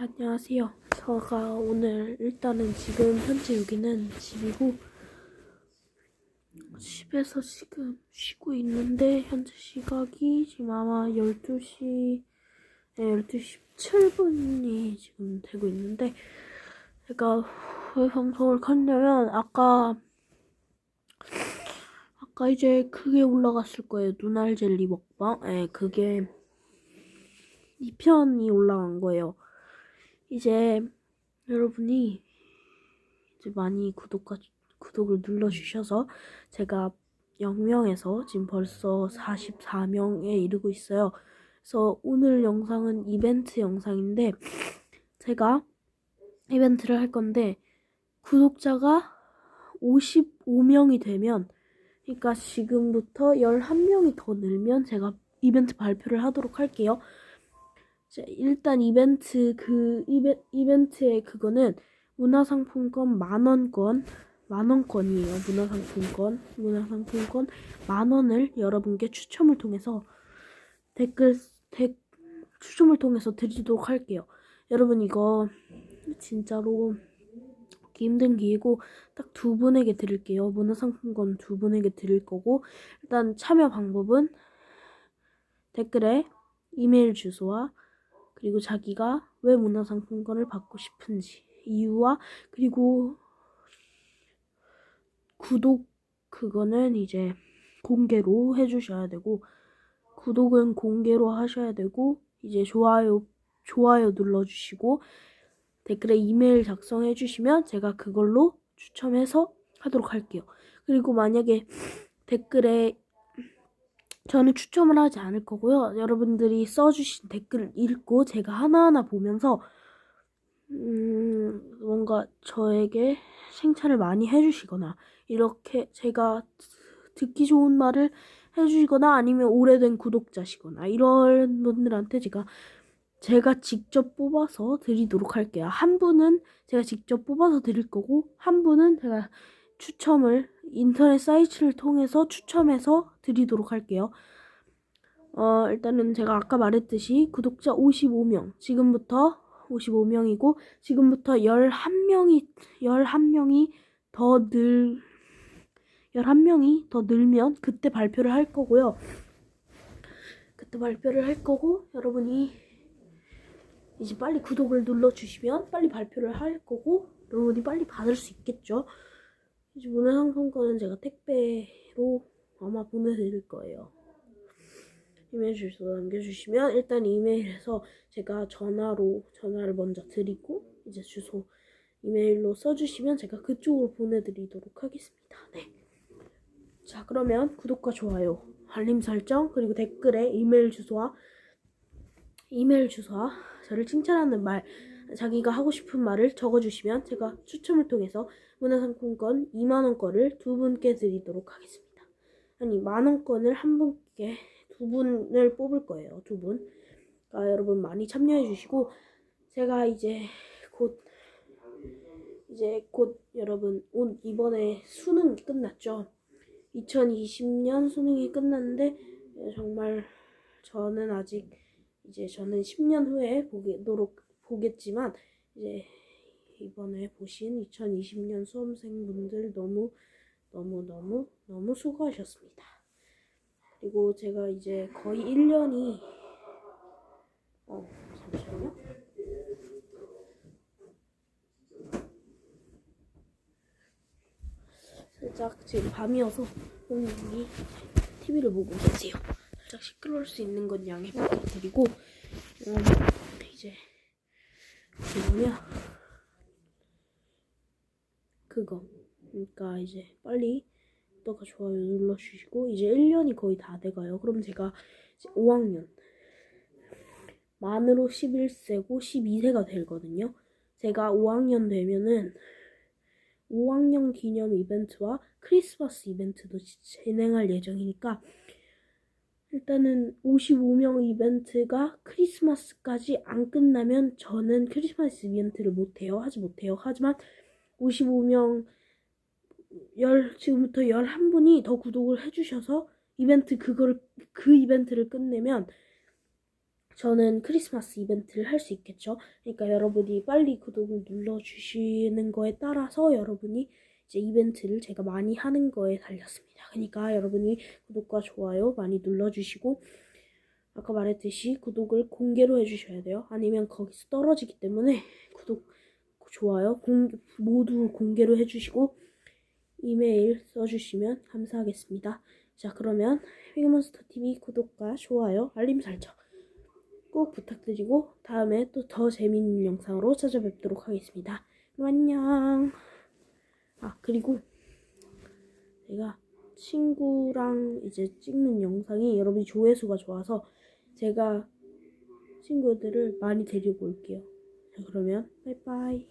안녕하세요. 제가 오늘 일단은 지금 현재 여기는 집이고 집에서 지금 쉬고 있는데 현재 시각이 지금 아마 12시 네, 12시 17분이 지금 되고 있는데 제가 왜 방송을 켰냐면 아까 아까 이제 그게 올라갔을 거예요. 눈알 젤리 먹방. 예, 그게 2편이 올라간 거예요. 이제 여러분이 이제 많이 구독과 구독을 눌러주셔서 제가 0명에서 지금 벌써 44명에 이르고 있어요. 그래서 오늘 영상은 이벤트 영상인데 제가 이벤트를 할 건데 구독자가 55명이 되면 그러니까 지금부터 11명이 더 늘면 제가 이벤트 발표를 하도록 할게요. 자, 일단 이벤트 그 이베, 이벤트의 그거는 문화상품권 만원권 만원권이에요. 문화상품권 문화상품권 만원을 여러분께 추첨을 통해서 댓글 댓 추첨을 통해서 드리도록 할게요. 여러분 이거 진짜로 힘든 기회고 딱 두 분에게 드릴게요. 문화상품권 두 분에게 드릴 거고 일단 참여 방법은 댓글에 이메일 주소와 그리고 자기가 왜 문화상품권을 받고 싶은지 이유와 그리고 구독 그거는 이제 공개로 해주셔야 되고 구독은 공개로 하셔야 되고 이제 좋아요 좋아요 눌러주시고 댓글에 이메일 작성해 주시면 제가 그걸로 추첨해서 하도록 할게요. 그리고 만약에 댓글에 저는 추첨을 하지 않을 거고요. 여러분들이 써주신 댓글을 읽고 제가 하나하나 보면서 음, 뭔가 저에게 칭찬을 많이 해주시거나 이렇게 제가 듣기 좋은 말을 해주시거나 아니면 오래된 구독자시거나 이런 분들한테 제가 제가 직접 뽑아서 드리도록 할게요. 한 분은 제가 직접 뽑아서 드릴 거고 한 분은 제가 추첨을 인터넷 사이트를 통해서 추첨해서 드리도록 할게요. 어, 일단은 제가 아까 말했듯이 구독자 55명, 지금부터 55명이고, 지금부터 11명이, 11명이 더 늘, 11명이 더 늘면 그때 발표를 할 거고요. 그때 발표를 할 거고, 여러분이 이제 빨리 구독을 눌러주시면 빨리 발표를 할 거고, 여러분이 빨리 받을 수 있겠죠. 이제 문화상품권은 제가 택배로 아마 보내드릴 거예요. 이메일 주소 남겨주시면 일단 이메일에서 제가 전화로 전화를 먼저 드리고 이제 주소 이메일로 써주시면 제가 그쪽으로 보내드리도록 하겠습니다. 네. 자 그러면 구독과 좋아요, 알림 설정 그리고 댓글에 이메일 주소와 이메일 주소와 저를 칭찬하는 말 자기가 하고 싶은 말을 적어주시면 제가 추첨을 통해서 문화상품권 2만원권을 두 분께 드리도록 하겠습니다. 아니 만원권을 한 분께 두 분을 뽑을 거예요. 두 분. 그러니까 여러분 많이 참여해 주시고 제가 이제 곧 이제 곧 여러분 온 이번에 수능이 끝났죠. 2020년 수능이 끝났는데 예, 정말 저는 아직 이제 저는 10년 후에 보도록 보겠지만 이제 이번에 보신 2020년 수험생분들 너무 너무 너무 너무 수고하셨습니다. 그리고 제가 이제 거의 1년이 어 잠시만요. 살짝 지금 밤이어서 부모님이 TV를 보고 계세요. 살짝 시끄러울 수 있는 건 양해 부탁드리고 음, 이제 그 뭐냐 그거 그러니까 이제 빨리 구독과 좋아요 눌러주시고 이제 1년이 거의 다 돼가요. 그럼 제가 이제 5학년 만으로 11세고 12세가 되거든요. 제가 5학년 되면은 5학년 기념 이벤트와 크리스마스 이벤트도 진행할 예정이니까 일단은 55명 이벤트가 크리스마스까지 안 끝나면 저는 크리스마스 이벤트를 못해요. 하지 못해요. 하지만 55명 열 지금부터 11분이 더 구독을 해주셔서 이벤트 그거를 그 이벤트를 끝내면 저는 크리스마스 이벤트를 할 수 있겠죠. 그러니까 여러분이 빨리 구독을 눌러주시는 거에 따라서 여러분이 이제 이벤트를 제가 많이 하는 거에 달렸습니다. 그러니까 여러분이 구독과 좋아요 많이 눌러주시고 아까 말했듯이 구독을 공개로 해주셔야 돼요. 아니면 거기서 떨어지기 때문에 구독, 좋아요 공, 모두 공개로 해주시고 이메일 써주시면 감사하겠습니다. 자 그러면 피그몬스터 TV 구독과 좋아요 알림 설정 꼭 부탁드리고 다음에 또 더 재밌는 영상으로 찾아뵙도록 하겠습니다. 안녕. 아 그리고 제가 친구랑 이제 찍는 영상이 여러분이 조회수가 좋아서 제가 친구들을 많이 데리고 올게요. 자 그러면 빠이빠이.